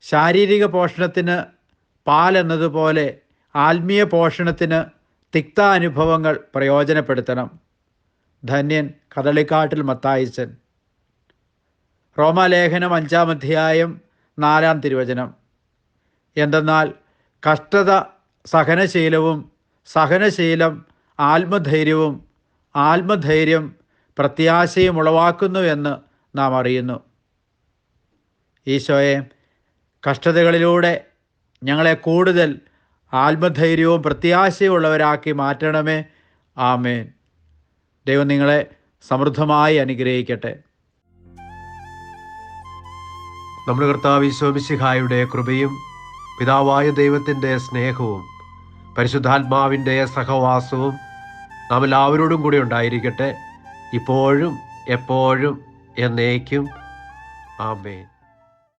ശാരീരിക പോഷണത്തിന് പാൽ എന്നതുപോലെ ആത്മീയ പോഷണത്തിന് തിക്ത അനുഭവങ്ങൾ പ്രയോജനപ്പെടുത്തണം. ധന്യൻ കദളിക്കാട്ടിൽ മത്തായിച്ചൻ. റോമാലേഖനം അഞ്ചാം അധ്യായം നാലാം തിരുവചനം. എന്തെന്നാൽ കഷ്ടത സഹനശീലവും സഹനശീലം ആത്മധൈര്യവും ആത്മധൈര്യം പ്രത്യാശയും ഉളവാക്കുന്നുവെന്ന് നാം അറിയുന്നു. ഈശോയെ കഷ്ടതകളിലൂടെ ഞങ്ങളെ കൂടുതൽ ആത്മധൈര്യവും പ്രത്യാശയും ഉള്ളവരാക്കി മാറ്റണമേ. ആമേൻ. ദൈവം നിങ്ങളെ സമൃദ്ധമായി അനുഗ്രഹിക്കട്ടെ. നമ്മുടെ കർത്താവ് ഈശോമിശിഹായുടെ കൃപയും പിതാവായ ദൈവത്തിന്റെ സ്നേഹവും പരിശുദ്ധാത്മാവിന്റെ സഹവാസവും നാം എല്ലാവരോടും കൂടി ഉണ്ടായിരിക്കട്ടെ. ഇപ്പോഴും എപ്പോഴും എന്നേക്കും. ആമേൻ.